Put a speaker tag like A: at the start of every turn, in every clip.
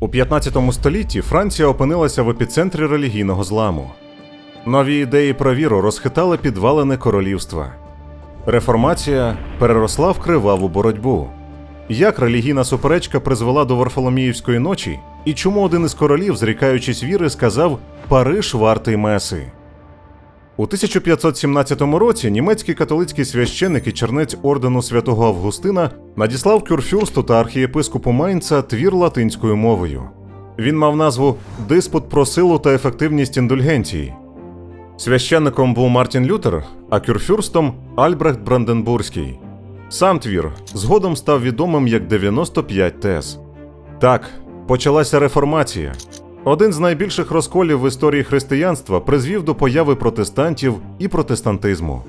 A: У 15 столітті Франція опинилася в епіцентрі релігійного зламу. Нові ідеї про віру розхитали підвалини королівства. Реформація переросла в криваву боротьбу. Як релігійна суперечка призвела до Варфоломіївської ночі, і чому один із королів, зрікаючись віри, сказав Париж вартий меси. У 1517 році німецький католицький священик і чернець ордену святого Августина надіслав кюрфюрсту та архієпископу Майнца твір латинською мовою. Він мав назву Диспут про силу та ефективність індульгенції. Священником був Мартін Лютер, а кюрфюрстом Альбрехт Бранденбурзький. Сам твір згодом став відомим як 95 тез. Так, почалася реформація. Один з найбільших розколів в історії християнства призвів до появи протестантів і протестантизму.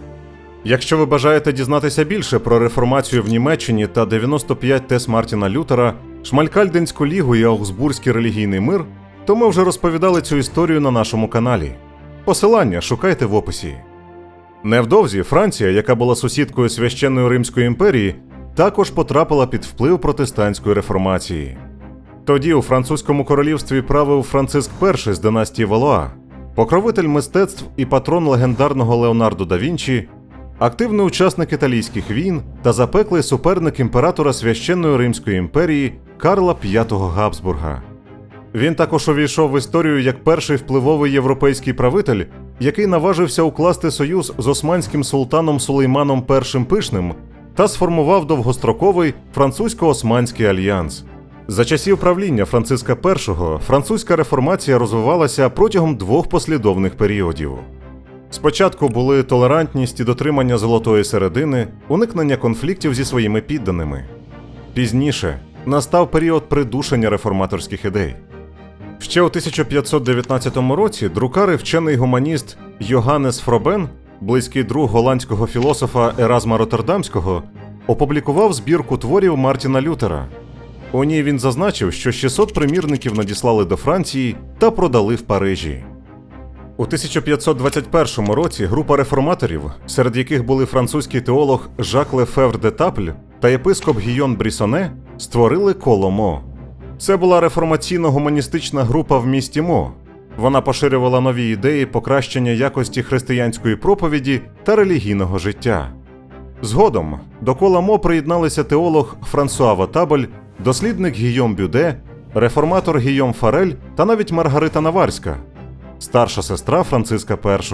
A: Якщо ви бажаєте дізнатися більше про реформацію в Німеччині та 95 тез Мартіна Лютера, Шмалькальденську лігу і Аугсбурзький релігійний мир, то ми вже розповідали цю історію на нашому каналі. Посилання шукайте в описі. Невдовзі Франція, яка була сусідкою священної Римської імперії, також потрапила під вплив протестантської реформації. Тоді у французькому королівстві правив Франциск І з династії Валуа, покровитель мистецтв і патрон легендарного Леонардо да Вінчі, активний учасник італійських війн та запеклий суперник імператора священної Римської імперії Карла V Габсбурга. Він також увійшов в історію як перший впливовий європейський правитель, який наважився укласти союз з османським султаном Сулейманом І Пишним та сформував довгостроковий французько-османський альянс. За часів правління Франциска І французька реформація розвивалася протягом двох послідовних періодів. Спочатку були толерантність і дотримання золотої середини, уникнення конфліктів зі своїми підданими. Пізніше настав період придушення реформаторських ідей. Ще у 1519 році друкар і вчений гуманіст Йоганнес Фробен, близький друг голландського філософа Еразма Роттердамського, опублікував збірку творів Мартіна Лютера. У ній він зазначив, що 600 примірників надіслали до Франції та продали в Парижі. У 1521 році група реформаторів, серед яких були французький теолог Жак Лефевр де Тапль та єпископ Гійон Брісоне, створили коло Мо. Це була реформаційно-гуманістична група в місті Мо. Вона поширювала нові ідеї покращення якості християнської проповіді та релігійного життя. Згодом до кола Мо приєдналися теолог Франсуа Ватабель, дослідник Гійом Бюде, реформатор Гійом Фарель та навіть Маргарита Наварська, старша сестра Франциска І.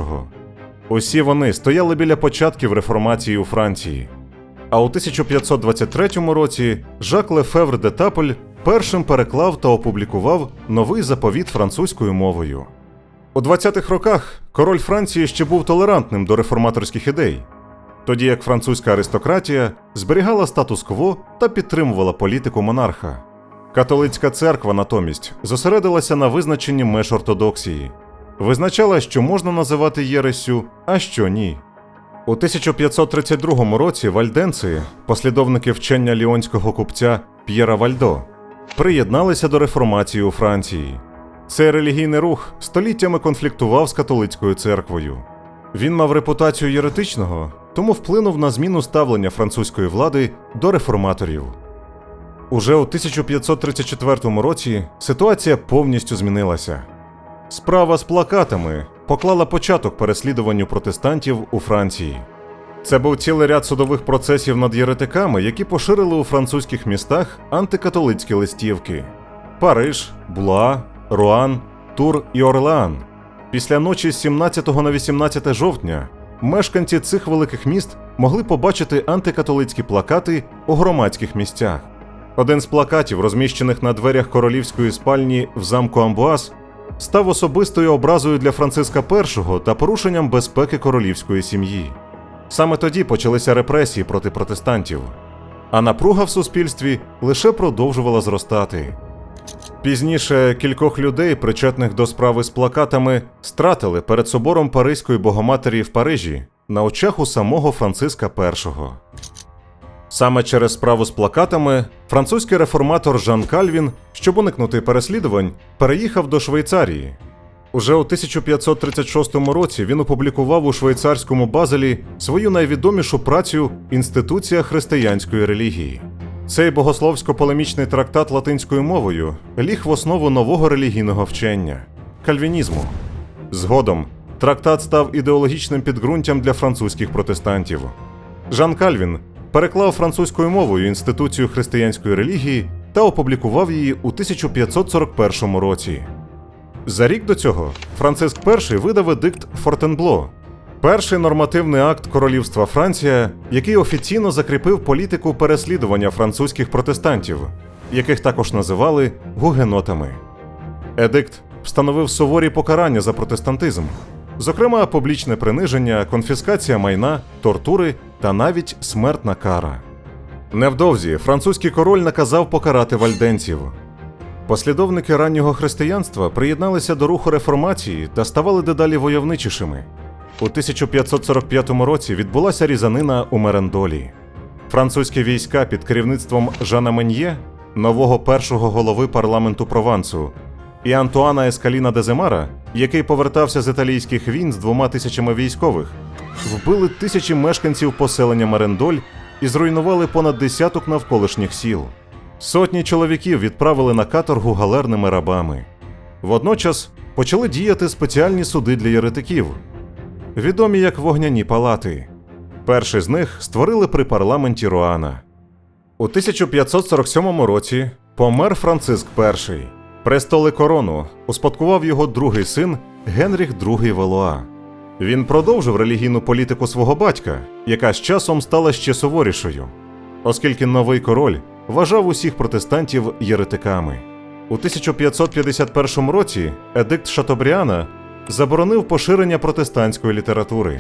A: Усі вони стояли біля початків реформації у Франції. А у 1523 році Жак Лефевр де Таполь першим переклав та опублікував новий заповіт французькою мовою. У 20-х роках король Франції ще був толерантним до реформаторських ідей, тоді як французька аристократія зберігала статус-кво та підтримувала політику монарха. Католицька церква натомість зосередилася на визначенні меж ортодоксії, визначала, що можна називати єресю, а що ні. У 1532 році вальденці, послідовники вчення ліонського купця П'єра Вальдо, приєдналися до реформації у Франції. Цей релігійний рух століттями конфліктував з католицькою церквою. Він мав репутацію єретичного, тому вплинув на зміну ставлення французької влади до реформаторів. Уже у 1534 році ситуація повністю змінилася. Справа з плакатами поклала початок переслідуванню протестантів у Франції. Це був цілий ряд судових процесів над єретиками, які поширили у французьких містах антикатолицькі листівки: Париж, Блуа, Руан, Тур і Орлеан. Після ночі з 17 на 18 жовтня мешканці цих великих міст могли побачити антикатолицькі плакати у громадських місцях. Один з плакатів, розміщених на дверях королівської спальні в замку Амбуаз, став особистою образою для Франциска І та порушенням безпеки королівської сім'ї. Саме тоді почалися репресії проти протестантів, а напруга в суспільстві лише продовжувала зростати. Пізніше кількох людей, причетних до справи з плакатами, стратили перед собором Паризької Богоматері в Парижі на очах у самого Франциска І. Саме через справу з плакатами французький реформатор Жан Кальвін, щоб уникнути переслідувань, переїхав до Швейцарії. Уже у 1536 році він опублікував у швейцарському Базелі свою найвідомішу працю Інституція християнської релігії. Цей богословсько-полемічний трактат латинською мовою ліг в основу нового релігійного вчення кальвінізму. Згодом трактат став ідеологічним підґрунтям для французьких протестантів. Жан Кальвін переклав французькою мовою інституцію християнської релігії та опублікував її у 1541 році. За рік до цього Франциск І видав едикт Фортенбло, перший нормативний акт Королівства Франція, який офіційно закріпив політику переслідування французьких протестантів, яких також називали гугенотами. Едикт встановив суворі покарання за протестантизм, зокрема публічне приниження, конфіскація майна, тортури та навіть смертна кара. Невдовзі французький король наказав покарати вальденців. Послідовники раннього християнства приєдналися до руху реформації та ставали дедалі войовничішими. У 1545 році відбулася різанина у Мерендолі. Французькі війська під керівництвом Жана Мен'є, нового першого голови парламенту Провансу, і Антуана Ескаліна Деземара, який повертався з італійських війн з двома тисячами військових, вбили тисячі мешканців поселення Мерендоль і зруйнували понад десяток навколишніх сіл. Сотні чоловіків відправили на каторгу галерними рабами. Водночас почали діяти спеціальні суди для єретиків, відомі як вогняні палати. Перший з них створили при парламенті Руана. У 1547 році помер Франциск І. Престол і корону успадкував його другий син Генріх II Валуа. Він продовжив релігійну політику свого батька, яка з часом стала ще суворішою, оскільки новий король вважав усіх протестантів єретиками. У 1551 році едикт Шатобріана заборонив поширення протестантської літератури.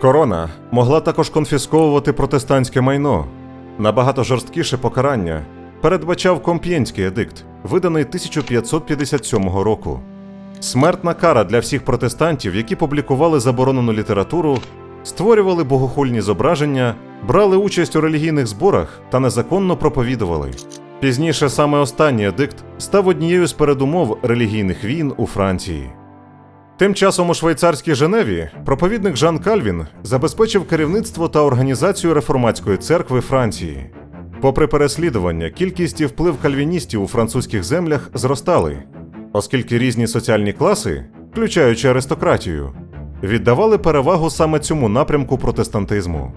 A: Корона могла також конфісковувати протестантське майно. Набагато жорсткіше покарання передбачав Комп'єнський едикт, виданий 1557 року. Смертна кара для всіх протестантів, які публікували заборонену літературу, створювали богохульні зображення, брали участь у релігійних зборах та незаконно проповідували. Пізніше саме останній едикт став однією з передумов релігійних війн у Франції. Тим часом у швейцарській Женеві проповідник Жан Кальвін забезпечив керівництво та організацію реформатської церкви Франції. Попри переслідування, кількість і вплив кальвіністів у французьких землях зростали, оскільки різні соціальні класи, включаючи аристократію, віддавали перевагу саме цьому напрямку протестантизму.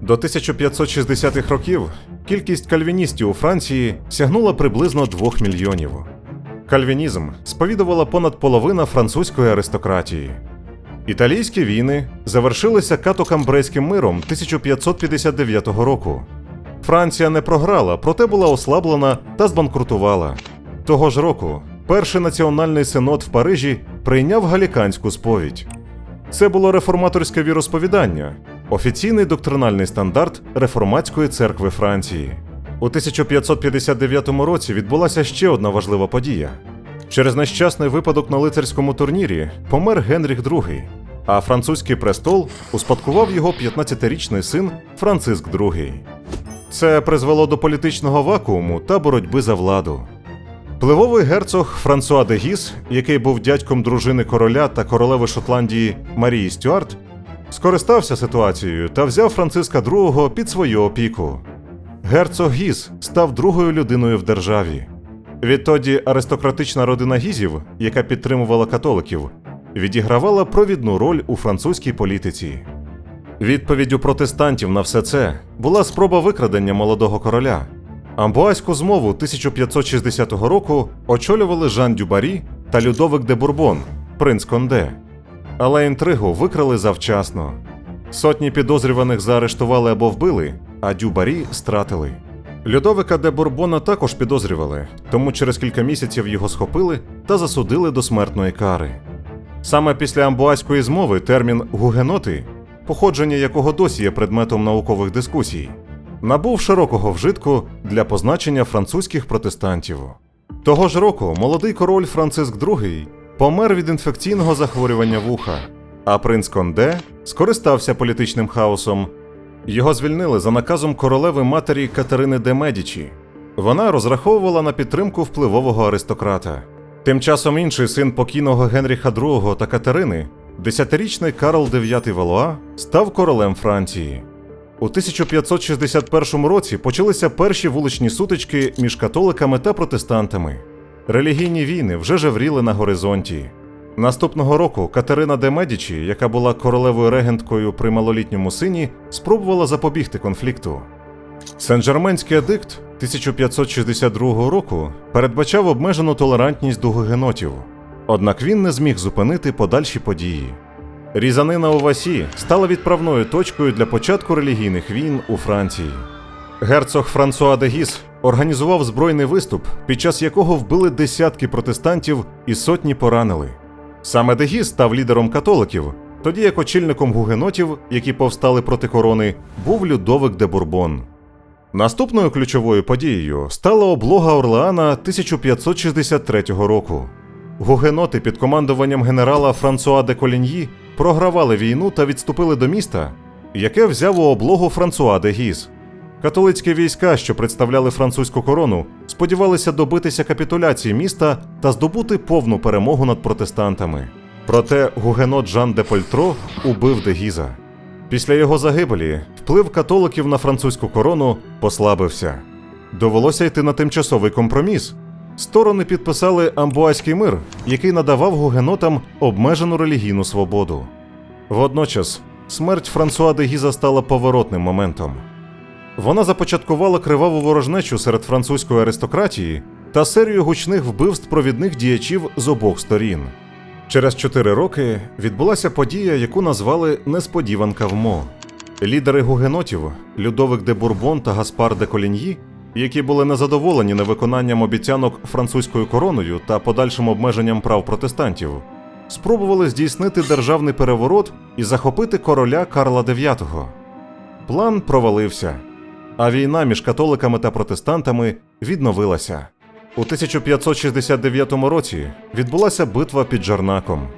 A: До 1560-х років кількість кальвіністів у Франції сягнула приблизно 2 мільйонів. Кальвінізм сповідувала понад половина французької аристократії. Італійські війни завершилися катокамбрейським миром 1559 року. Франція не програла, проте була ослаблена та збанкрутувала. Того ж року перший національний синод в Парижі прийняв галіканську сповідь. Це було реформаторське віросповідання, офіційний доктринальний стандарт реформатської церкви Франції. У 1559 році відбулася ще одна важлива подія. Через нещасний випадок на лицарському турнірі помер Генріх II, а французький престол успадкував його 15-річний син Франциск II. Це призвело до політичного вакууму та боротьби за владу. Впливовий герцог Франсуа де Гіс, який був дядьком дружини короля та королеви Шотландії Марії Стюарт, скористався ситуацією та взяв Франциска II під свою опіку. Герцог Гіз став другою людиною в державі. Відтоді аристократична родина Гізів, яка підтримувала католиків, відігравала провідну роль у французькій політиці. Відповіддю протестантів на все це була спроба викрадення молодого короля. Амбуазьку змову 1560 року очолювали Жан Дюбарі та Людовик де Бурбон, принц Конде. Але інтригу викрали завчасно. Сотні підозрюваних заарештували або вбили, а Дюбарі стратили. Людовика де Бурбона також підозрювали, тому через кілька місяців його схопили та засудили до смертної кари. Саме після амбуазької змови термін гугеноти, походження якого досі є предметом наукових дискусій, набув широкого вжитку для позначення французьких протестантів. Того ж року молодий король Франциск II помер від інфекційного захворювання вуха, а принц Конде скористався політичним хаосом. Його звільнили за наказом королеви матері Катерини де Медічі. Вона розраховувала на підтримку впливового аристократа. Тим часом інший син покійного Генріха II та Катерини, десятирічний Карл IX Валуа, став королем Франції. У 1561 році почалися перші вуличні сутички між католиками та протестантами. Релігійні війни вже жевріли на горизонті. Наступного року Катерина де Медічі, яка була королевою регенткою при малолітньому сині, спробувала запобігти конфлікту. Сен-Жерменський едикт 1562 року передбачав обмежену толерантність до гугенотів, однак він не зміг зупинити подальші події. Різанина у Васі стала відправною точкою для початку релігійних війн у Франції. Герцог Франсуа де Гіс організував збройний виступ, під час якого вбили десятки протестантів і сотні поранили. Саме де Гіс став лідером католиків, тоді як очільником гугенотів, які повстали проти корони, був Людовик де Бурбон. Наступною ключовою подією стала облога Орлеана 1563 року. Гугеноти під командуванням генерала Франсуа де Коліньї програвали війну та відступили до міста, яке взяв у облогу Франсуа де Гіз. Католицькі війська, що представляли французьку корону, сподівалися добитися капітуляції міста та здобути повну перемогу над протестантами. Проте гугенот Жан де Польтро убив де Гіза. Після його загибелі вплив католиків на французьку корону послабився. Довелося йти на тимчасовий компроміс. Сторони підписали Амбуазький мир, який надавав гугенотам обмежену релігійну свободу. Водночас смерть Франсуа де Гіза стала поворотним моментом. Вона започаткувала криваву ворожнечу серед французької аристократії та серію гучних вбивств провідних діячів з обох сторін. Через чотири роки відбулася подія, яку назвали Несподіванка в Мо. Лідери гугенотів Людовик де Бурбон та Гаспар де Коліньї, які були незадоволені невиконанням обіцянок французькою короною та подальшим обмеженням прав протестантів, спробували здійснити державний переворот і захопити короля Карла IX. План провалився, а війна між католиками та протестантами відновилася. У 1569 році відбулася битва під Жарнаком.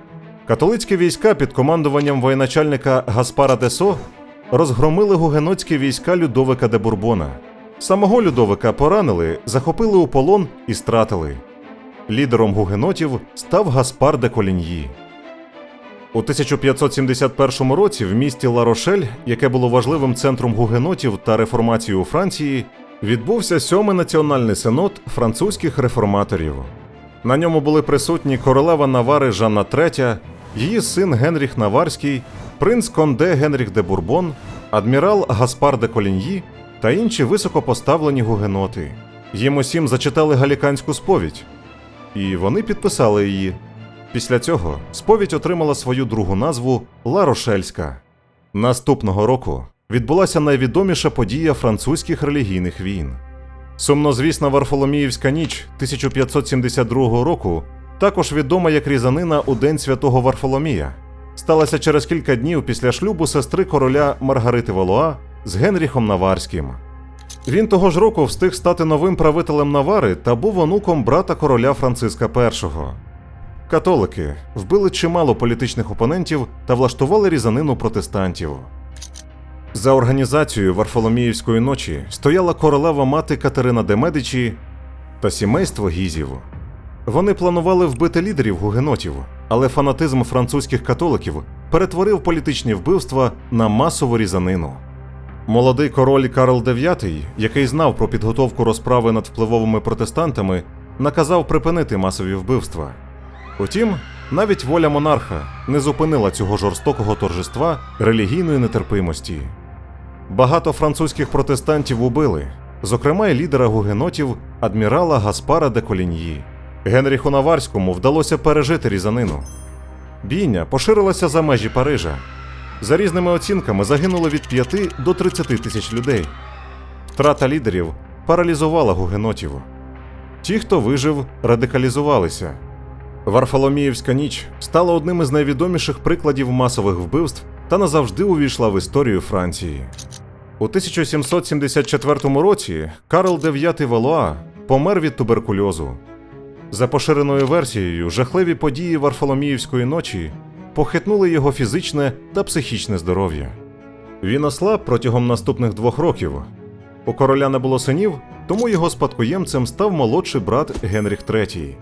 A: Католицькі війська під командуванням воєначальника Гаспара Десо розгромили гугенотські війська Людовика де Бурбона. Самого Людовика поранили, захопили у полон і стратили. Лідером гугенотів став Гаспар де Коліньї. У 1571 році в місті Ларошель, яке було важливим центром гугенотів та реформації у Франції, відбувся сьомий національний синод французьких реформаторів. На ньому були присутні королева Навари Жанна III, її син Генріх Наварський, принц Конде Генріх де Бурбон, адмірал Гаспар де Коліньї та інші високопоставлені гугеноти. Їм усім зачитали галіканську сповідь, і вони підписали її. Після цього сповідь отримала свою другу назву Ларошельська. Наступного року відбулася найвідоміша подія французьких релігійних війн. Сумнозвісна Варфоломіївська ніч 1572 року, також відома як різанина у День святого Варфоломія, сталася через кілька днів після шлюбу сестри короля Маргарити Валуа з Генріхом Наварським. Він того ж року встиг стати новим правителем Навари та був онуком брата короля Франциска І. Католики вбили чимало політичних опонентів та влаштували різанину протестантів. За організацією Варфоломіївської ночі стояла королева мати Катерина де Медичі та сімейство гізів. Вони планували вбити лідерів гугенотів, але фанатизм французьких католиків перетворив політичні вбивства на масову різанину. Молодий король Карл IX, який знав про підготовку розправи над впливовими протестантами, наказав припинити масові вбивства. Утім, навіть воля монарха не зупинила цього жорстокого торжества релігійної нетерпимості. Багато французьких протестантів убили, зокрема й лідера гугенотів адмірала Гаспара де Коліньї. Генріху Наварському вдалося пережити різанину. Бійня поширилася за межі Парижа. За різними оцінками загинуло від 5 до 30 тисяч людей. Втрата лідерів паралізувала гугенотів. Ті, хто вижив, радикалізувалися. Варфоломіївська ніч стала одним із найвідоміших прикладів масових вбивств та назавжди увійшла в історію Франції. У 1774 році Карл IX Валуа помер від туберкульозу. За поширеною версією, жахливі події Варфоломіївської ночі похитнули його фізичне та психічне здоров'я. Він ослаб протягом наступних двох років. У короля не було синів, тому його спадкоємцем став молодший брат Генріх III,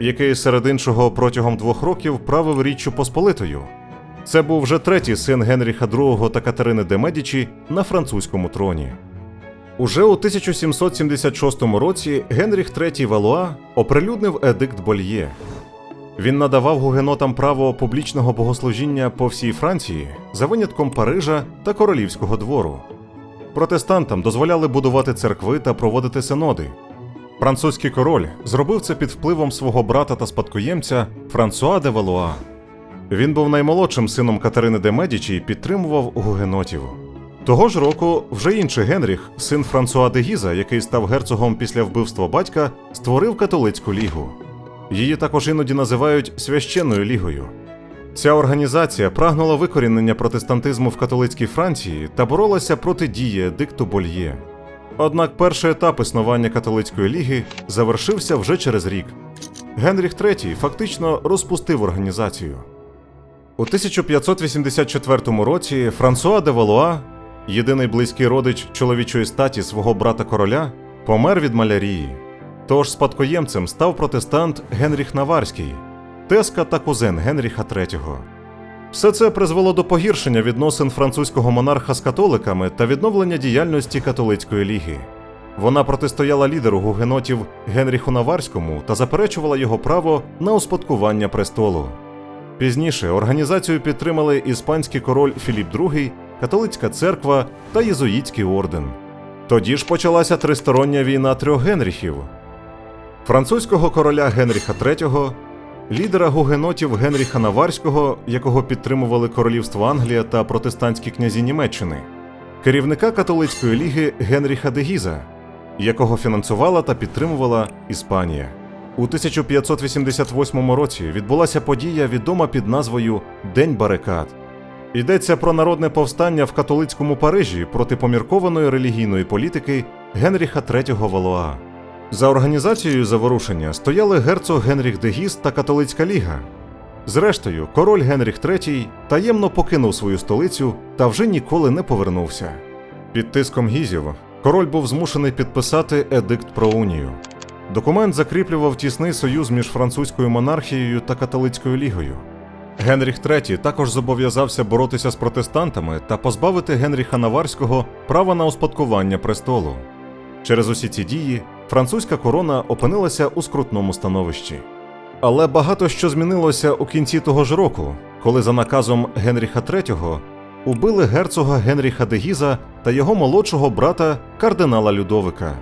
A: який серед іншого протягом двох років правив Річчю Посполитою. Це був вже третій син Генріха II та Катерини де Медічі на французькому троні. Уже у 1776 році Генріх III Валуа оприлюднив едикт Больє. Він надавав гугенотам право публічного богослужіння по всій Франції за винятком Парижа та королівського двору. Протестантам дозволяли будувати церкви та проводити синоди. Французький король зробив це під впливом свого брата та спадкоємця Франсуа де Валуа. Він був наймолодшим сином Катерини де Медічі і підтримував гугенотів. Того ж року вже інший Генріх, син Франсуа де Гіза, який став герцогом після вбивства батька, створив католицьку лігу. Її також іноді називають священною лігою. Ця організація прагнула викорінення протестантизму в католицькій Франції та боролася проти дії дикту Больє. Однак перший етап існування католицької ліги завершився вже через рік. Генріх III фактично розпустив організацію. У 1584 році Франсуа де Валуа, єдиний близький родич чоловічої статі свого брата короля, помер від малярії. Тож спадкоємцем став протестант Генріх Наварський, тезка та кузен Генріха III. Все це призвело до погіршення відносин французького монарха з католиками та відновлення діяльності католицької ліги. Вона протистояла лідеру гугенотів Генріху Наварському та заперечувала його право на успадкування престолу. Пізніше організацію підтримали іспанський король Філіп II, католицька церква та єзуїтський орден. Тоді ж почалася тристороння війна трьох Генріхів: французького короля Генріха III, лідера гугенотів Генріха Наварського, якого підтримували королівство Англія та протестантські князі Німеччини, керівника католицької ліги Генріха де Гіза, якого фінансувала та підтримувала Іспанія. У 1588 році відбулася подія, відома під назвою День барикад. Йдеться про народне повстання в католицькому Парижі проти поміркованої релігійної політики Генріха III Валуа. За організацією заворушення стояли герцог Генріх де Гіс та католицька ліга. Зрештою, король Генріх III таємно покинув свою столицю та вже ніколи не повернувся. Під тиском гізів король був змушений підписати едикт про унію. Документ закріплював тісний союз між французькою монархією та католицькою лігою. Генріх III також зобов'язався боротися з протестантами та позбавити Генріха Наварського права на успадкування престолу. Через усі ці дії французька корона опинилася у скрутному становищі. Але багато що змінилося у кінці того ж року, коли за наказом Генріха III убили герцога Генріха де Гіза та його молодшого брата кардинала Людовика.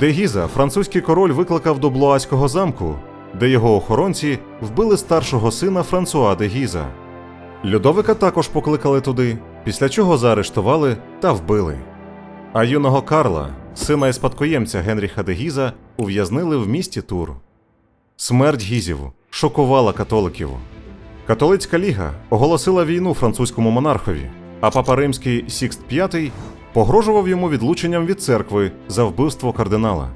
A: Де Гіза французький король викликав до Блуаського замку, де його охоронці вбили старшого сина Франсуа де Гіза. Людовика також покликали туди, після чого заарештували та вбили. А юного Карла, сина і спадкоємця Генріха де Гіза, ув'язнили в місті Тур. Смерть гізів шокувала католиків. Католицька ліга оголосила війну французькому монархові, а папа римський Сікст V погрожував йому відлученням від церкви за вбивство кардинала.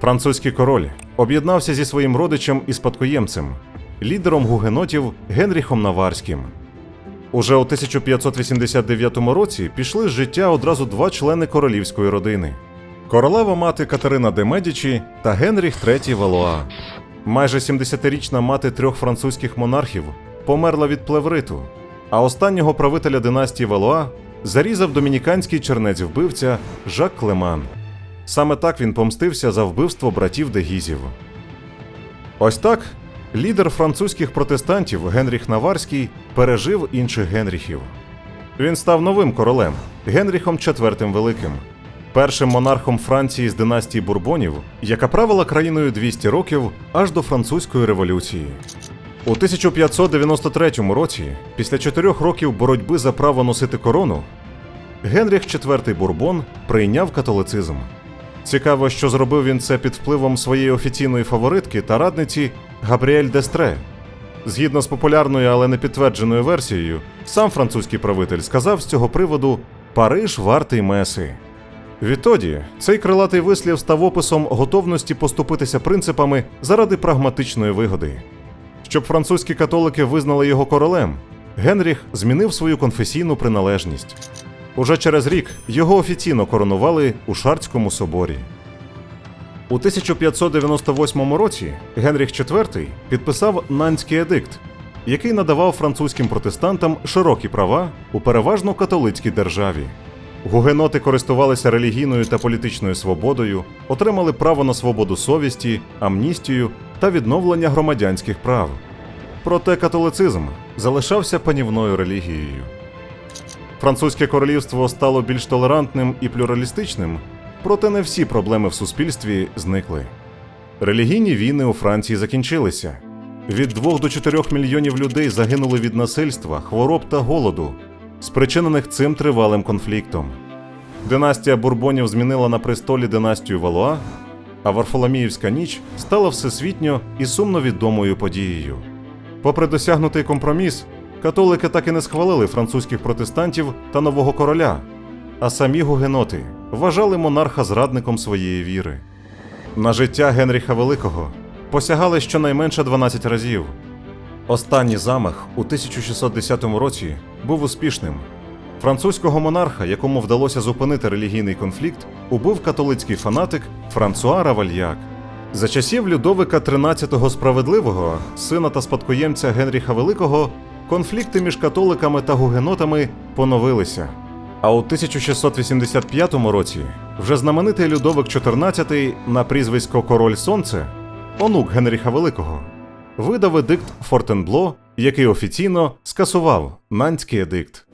A: Французький король об'єднався зі своїм родичем і спадкоємцем, лідером гугенотів Генріхом Наварським. Уже у 1589 році пішли з життя одразу два члени королівської родини: королева мати Катерина де Медічі та Генріх III Валуа. Майже 70-річна мати трьох французьких монархів померла від плевриту, а останнього правителя династії Валуа зарізав домініканський чернець вбивця Жак Клеман. Саме так він помстився за вбивство братів Дегізів. Ось так лідер французьких протестантів Генріх Наварський пережив інших Генріхів. Він став новим королем Генріхом IV Великим, першим монархом Франції з династії Бурбонів, яка правила країною 200 років аж до французької революції. У 1593 році, після чотирьох років боротьби за право носити корону, Генріх IV Бурбон прийняв католицизм. Цікаво, що зробив він це під впливом своєї офіційної фаворитки та радниці Габріель Дестре. Згідно з популярною, але не підтвердженою версією, сам французький правитель сказав з цього приводу Париж вартий меси. Відтоді цей крилатий вислів став описом готовності поступитися принципами заради прагматичної вигоди. Щоб французькі католики визнали його королем, Генріх змінив свою конфесійну приналежність. Уже через рік його офіційно коронували у Шарцькому соборі. У 1598 році Генріх IV підписав Нанський едикт, який надавав французьким протестантам широкі права у переважно католицькій державі. Гугеноти користувалися релігійною та політичною свободою, отримали право на свободу совісті, амністію та відновлення громадянських прав. Проте католицизм залишався панівною релігією. Французьке королівство стало більш толерантним і плюралістичним, проте не всі проблеми в суспільстві зникли. Релігійні війни у Франції закінчилися. Від 2 до 4 мільйонів людей загинули від насильства, хвороб та голоду, спричинених цим тривалим конфліктом. Династія Бурбонів змінила на престолі династію Валуа, а Варфоломіївська ніч стала всесвітньо і сумно відомою подією. Попри досягнутий компроміс, католики так і не схвалили французьких протестантів та нового короля, а самі гугеноти вважали монарха зрадником своєї віри. На життя Генріха Великого посягали щонайменше 12 разів. Останній замах у 1610 році був успішним. Французького монарха, якому вдалося зупинити релігійний конфлікт, убив католицький фанатик Франсуа Равальяк. За часів Людовика XIII Справедливого, сина та спадкоємця Генріха Великого, конфлікти між католиками та гугенотами поновилися. А у 1685 році вже знаменитий Людовик XIV на прізвисько Король Сонце, онук Генріха Великого, видав едикт Фортенбло, який офіційно скасував Нанський едикт.